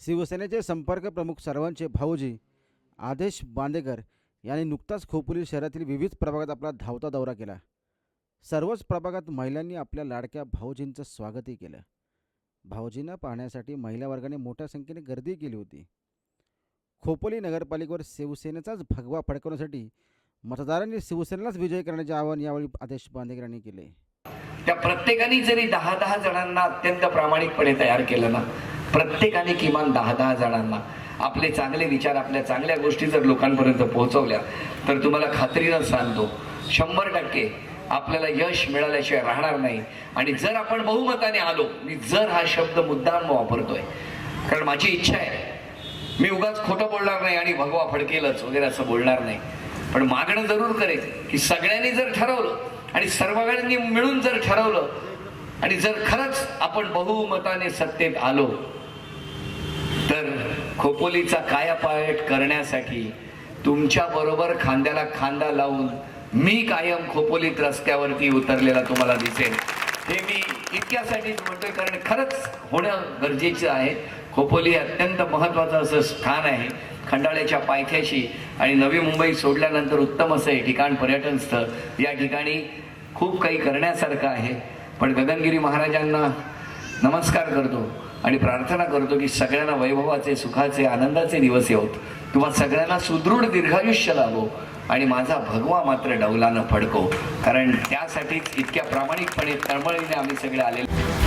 शिवसेनेचे संपर्क प्रमुख सर्वांचे भाऊजी आदेश बांदेकर यांनी नुकताच खोपोली शहरातील विविध प्रभागात आपला धावता दौरा केला. सर्वच प्रभागात महिलांनी आपल्या लाडक्या भाऊजींचं स्वागतही केलं. भाऊजींना पाहण्यासाठी महिला वर्गाने मोठ्या संख्येने गर्दी केली होती. खोपोली नगरपालिकेवर शिवसेनेचाच भगवा फडकवण्यासाठी मतदारांनी शिवसेनेलाच विजय करण्याचे आवाहन यावेळी आदेश बांदेकर यांनी केले. त्या प्रत्येकाने जरी दहा दहा जणांना अत्यंत प्रामाणिकपणे तयार केलं ना प्रत्येकाने किमान दहा दहा जणांना आपले चांगले विचार आपल्या चांगल्या गोष्टी जर लोकांपर्यंत पोहोचवल्या तर तुम्हाला खात्रीनं सांगतो शंभर टक्के आपल्याला यश मिळाल्याशिवाय राहणार नाही. आणि जर आपण बहुमताने आलो मी जर हा शब्द मुद्दाम वापरतोय कारण माझी इच्छा आहे मी उगाच खोटं बोलणार नाही आणि भगवा फडकेलच वगैरे असं बोलणार नाही. पण मागणं जरूर करेल की सगळ्यांनी जर ठरवलं आणि सर्वांनी मिळून जर ठरवलं आणि जर खरंच आपण बहुमताने सत्तेत आलो तर खोपोलीचा कायापालट करण्यासाठी तुमच्या बरोबर खांद्याला खांदा लावून मी कायम खोपोलीत रस्त्यावरती उतरलेला तुम्हाला दिसेल. हे मी इतक्यासाठीच म्हणतोय कारण खरंच होणं गरजेचं आहे. खोपोली अत्यंत महत्वाचं असं स्थान आहे खंडाळ्याच्या पायथ्याशी. आणि नवी मुंबई सोडल्यानंतर उत्तम असं हे ठिकाण पर्यटन स्थळ या ठिकाणी खूप काही करण्यासारखं आहे. पण गगनगिरी महाराजांना नमस्कार करतो आणि प्रार्थना करतो की सगळ्यांना वैभवाचे सुखाचे आनंदाचे दिवस येऊत किंवा सगळ्यांना सुदृढ दीर्घायुष्य लाभो आणि माझा भगवा मात्र डौलानं फडको. कारण त्यासाठीच इतक्या प्रामाणिकपणे तळमळीने आम्ही सगळे आलेलो